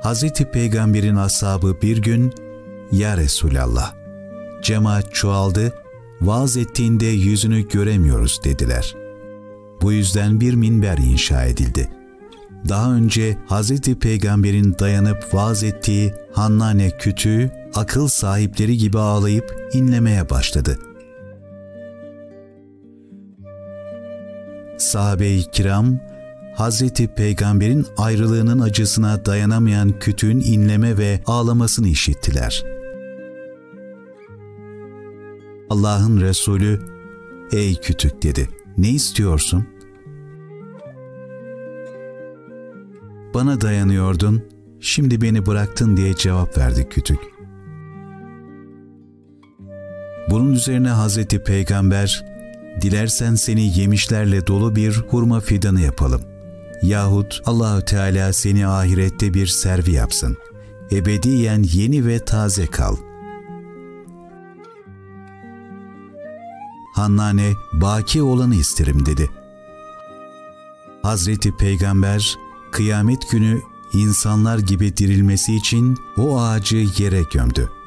Hazreti Peygamber'in ashabı bir gün Ya Resulallah, cemaat çoğaldı, vaaz ettiğinde yüzünü göremiyoruz dediler. Bu yüzden bir minber inşa edildi. Daha önce Hazreti Peygamber'in dayanıp vaaz ettiği Hannane kütüğü akıl sahipleri gibi ağlayıp inlemeye başladı. Sahabe-i kiram Hazreti Peygamber'in ayrılığının acısına dayanamayan kütüğün inleme ve ağlamasını işittiler. Allah'ın Resulü, ''Ey kütük'' dedi, ''Ne istiyorsun?'' ''Bana dayanıyordun, şimdi beni bıraktın.'' diye cevap verdi kütük. Bunun üzerine Hazreti Peygamber, dilersen seni yemişlerle dolu bir hurma fidanı yapalım. Yahut Allahü Teala seni ahirette bir servi yapsın. Ebediyen yeni ve taze kal. Hannane, baki olanı isterim dedi. Hazreti Peygamber, kıyamet günü insanlar gibi dirilmesi için o ağacı yere gömdü.''